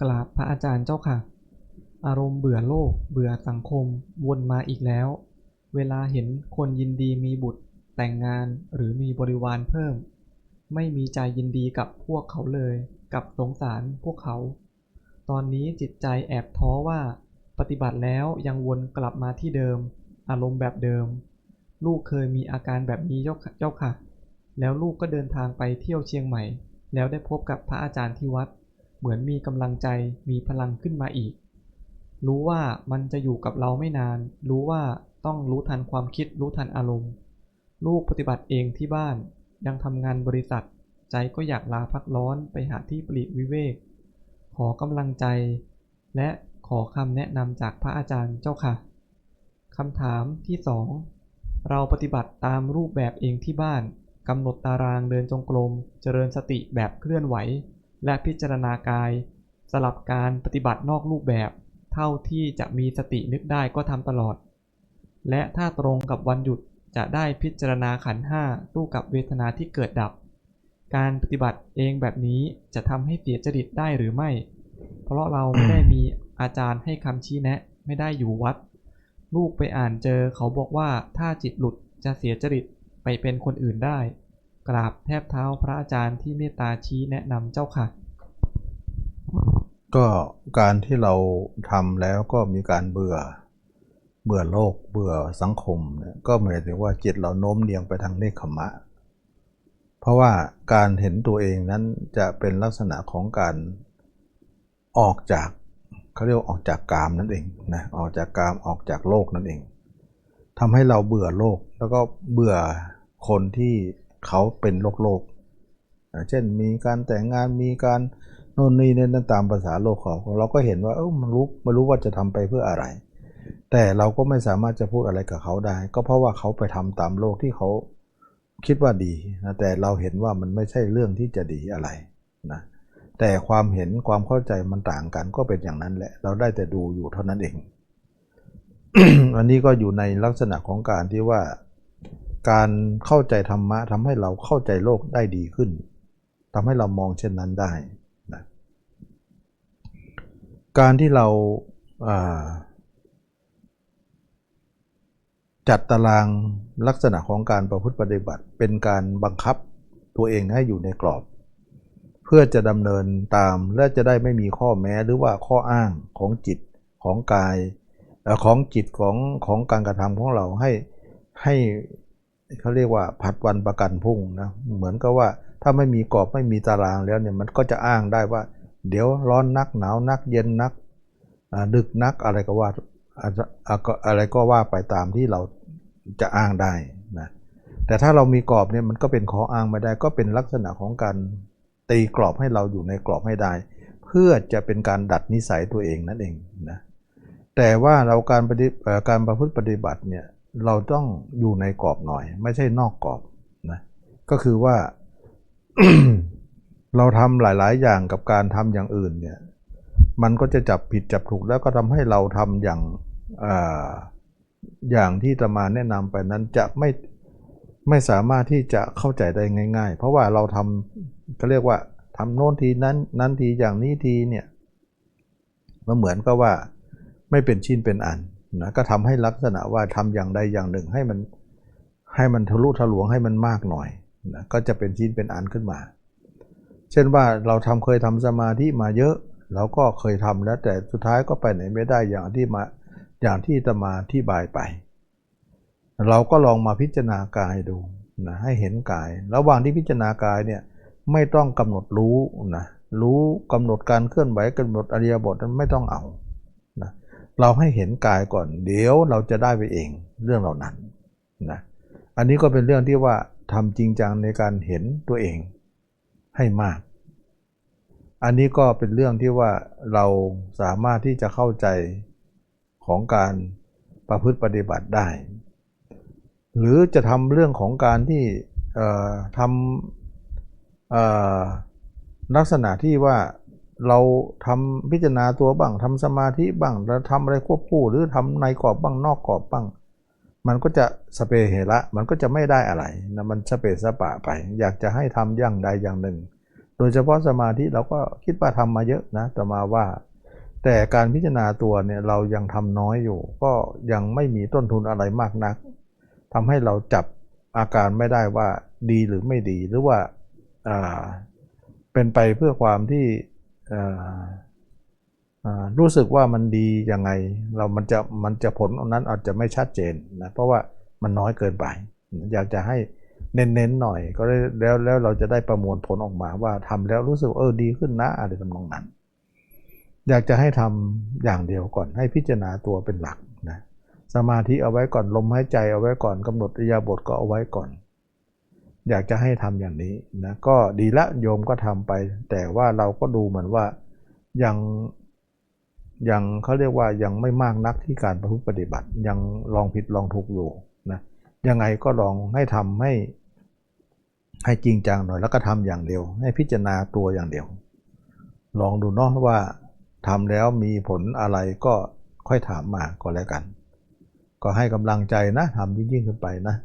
กราบพระอาจารย์เจ้าค่ะ อารมณ์เบื่อโลก เบื่อสังคม วนมาอีกแล้ว เวลาเห็นคนยินดีมีบุตร แต่งงานหรือมีบริวารเพิ่ม ไม่มีใจยินดีกับพวกเขาเลย กับสงสารพวกเขา ตอนนี้จิตใจแอบท้อว่าปฏิบัติแล้วยังวนกลับมาที่เดิม อารมณ์แบบเดิม ลูกเคยมีอาการแบบนี้เจ้าค่ะ แล้วลูกก็เดินทางไปเที่ยวเชียงใหม่ แล้วได้พบกับพระอาจารย์ที่วัด เหมือนมีกำลังใจมีพลังขึ้นมาอีก รู้ว่ามันจะอยู่กับเราไม่นาน รู้ว่าต้องรู้ทันความคิดรู้ทันอารมณ์ ลูกปฏิบัติเองที่บ้าน ยังทำงานบริษัท ใจก็อยากลาพักร้อนไปหาที่ปลีกวิเวก ขอกำลังใจ และขอคำแนะนำจากพระอาจารย์เจ้าค่ะคำถามที่สองเราปฏิบัติตามรูปแบบเองที่บ้านกำหนดตารางเดินจงกรม เจริญสติแบบเคลื่อนไหว และพิจารณากาย สลับการปฏิบัตินอกรูปแบบ เท่าที่จะมีสตินึกได้ก็ทำตลอด และถ้าตรงกับวันหยุดจะได้พิจารณาขันห้าสู้กับเวทนาที่เกิดดับ การปฏิบัติเองแบบนี้จะทำให้เสียจริตได้หรือไม่ เพราะเราไม่ได้มีอาจารย์ให้คำชี้แนะ ไม่ได้อยู่วัด ลูกไปอ่านเจอเขาบอกว่าถ้าจิตหลุดจะเสียจริตไปเป็นคนอื่นได้ กราบแทบเท้าพระอาจารย์ที่เมตตาชี้แนะนำเจ้าค่ะ ก็การที่เราทำแล้วก็มีการเบื่อเบื่อโลกเบื่อสังคมเนี่ยก็หมายถึงว่าจิตเราโน้มเนียงไปทางเนคขมะ เพราะว่าการเห็นตัวเองนั้นจะเป็นลักษณะของการออกจากเขาเรียกออกจากกามนั่นเองนะออกจากกามออกจากโลกนั่นเองทำให้เราเบื่อโลกแล้วก็เบื่อคนที่ เขาเป็นโลกโลกอ่าเช่นมีการแต่งงานมีการโน่นนี่นั่นตามภาษาโลกของเราก็เห็นว่าเออมันรู้ไม่รู้ว่าจะทำไปเพื่ออะไร แต่เราก็ไม่สามารถจะพูดอะไรกับเขาได้ ก็เพราะว่าเขาไปทำตามโลกที่เขาคิดว่าดีนะแต่เราเห็นว่ามันไม่ใช่เรื่องที่จะดีอะไรนะแต่ความเห็นความเข้าใจมันต่างกันก็เป็นอย่างนั้นแหละ เราได้แต่ดูอยู่เท่านั้นเองอันนี้ก็อยู่ในลักษณะของการที่ว่า การเข้าใจธรรมะทำให้เราเข้าใจโลกได้ดีขึ้นทำให้เรามองเช่นนั้นได้นะการที่เราาจัดตารางลักษณะของการประพฤติปฏิบัติ เป็นการบังคับตัวเองให้อยู่ในกรอบ เพื่อจะดำเนินตามและจะได้ไม่มีข้อแม้หรือว่าข้ออ้างของจิตของกายของจิตของของการกระทำของเราให้ให้ เขาเรียกว่าผัดวันประกันพรุ่งนะเหมือนกับว่าถ้าไม่มีกรอบไม่มีตารางแล้วเนี่ยมันก็จะอ้างได้ว่า เดี๋ยวร้อนนักหนาวนักเย็นนักดึกนักอะไรก็ว่าอะไรก็ว่าไปตามที่เราจะอ้างได้นะแต่ถ้าเรามีกรอบเนี่ยมันก็เป็นข้ออ้างไม่ได้ ก็เป็นลักษณะของการตีกรอบให้เราอยู่ในกรอบให้ได้ เพื่อจะเป็นการดัดนิสัยตัวเองนั่นเองนะแต่ว่าเราการปฏิการประพฤติปฏิบัติเนี่ย เราต้องอยู่ในกรอบหน่อย ไม่ใช่นอกกรอบนะก็คือว่าเราทำหลาย ๆ อย่างกับการทำอย่างอื่นเนี่ย มันก็จะจับผิดจับถูกแล้วก็ทำให้เราทำอย่างออย่างที่ตมาแนะนำไปนั้นจะไม่ไม่สามารถที่จะเข้าใจได้ง่าย ๆ เพราะว่าเราทำก็เรียกว่าทำโน่นทีนั้น นั้นทีอย่างนี้ทีเนี่ยมันเหมือนกับว่าไม่เป็นชิ้นเป็นอัน นะก็ทำให้ลักษณะว่าทำอย่างใดอย่างหนึ่งให้มันให้มันทะลุทะลวงให้มันมากหน่อยนะก็จะเป็นชิ้นเป็นอันขึ้นมา เช่นว่าเราทำเคยทำสมาธิมาเยอะ เราก็เคยทำแล้วแต่สุดท้ายก็ไปไหนไม่ได้อย่างที่มาอย่างที่ตมาที่บายไป เราก็ลองมาพิจารณากายดูนะให้เห็นกาย ระหว่างที่พิจารณากายเนี่ยไม่ต้องกำหนดรู้นะรู้กำหนดการเคลื่อนไหวกำหนดอริยบทนั้นไม่ต้องเอา เราให้เห็นกายก่อน เดี๋ยวเราจะได้ไปเองเรื่องเหล่านั้นนะอันนี้ก็เป็นเรื่องที่ว่าทำจริงจังในการเห็นตัวเองให้มาก อันนี้ก็เป็นเรื่องที่ว่าเราสามารถที่จะเข้าใจของการประพฤติปฏิบัติได้ หรือจะทำเรื่องของการที่ทำลักษณะที่ว่า เราทำพิจารณาตัวบ้างทำสมาธิบ้างแล้วทำอะไรควบคู่หรือทำในกรอบบ้างนอกกรอบบ้าง มันก็จะสเปเหระมันก็จะไม่ได้อะไรนะมันสเปสปะไป อยากจะให้ทำอย่างใดอย่างหนึ่ง โดยเฉพาะสมาธิเราก็คิดว่าทำมาเยอะนะแต่มาว่า แต่การพิจารณาตัวเนี่ยเรายังทำน้อยอยู่ ก็ยังไม่มีต้นทุนอะไรมากนักทำให้เราจับอาการไม่ได้ว่าดีหรือไม่ดีหรือว่าเป็นไปเพื่อความที่ รู้สึกว่ามันดียังไงเรามันจะมันจะผลนั้นอาจจะไม่ชัดเจนนะเพราะว่ามันน้อยเกินไป อยากจะให้เน้นๆหน่อย ก็ได้แล้วแล้วเราจะได้ประมวลผลออกมาว่าทำแล้วรู้สึกเออดีขึ้นนะอะไรทำนองนั้น อยากจะให้ทำอย่างเดียวก่อนให้พิจารณาตัวเป็นหลักนะสมาธิเอาไว้ก่อนลมหายใจเอาไว้ก่อนกำหนดอิยาบถก็เอาไว้ก่อน อยากจะให้ทำอย่างนี้นะก็ดีละโยมก็ทำไป แต่ว่าเราก็ดูเหมือนว่ายังยังเขาเรียกว่ายังไม่มากนักที่การประพฤติปฏิบัติ ยังลองผิดลองถูกอยู่นะยังไงก็ลองให้ทำให้ให้จริงจังหน่อยแล้วก็ทำอย่างเดียว ให้พิจารณาตัวอย่างเดียว ลองดูเนาะว่าทำแล้วมีผลอะไรก็ค่อยถามมาก็แล้วกัน ก็ให้กำลังใจนะทำยิ่งๆขึ้นไปนะ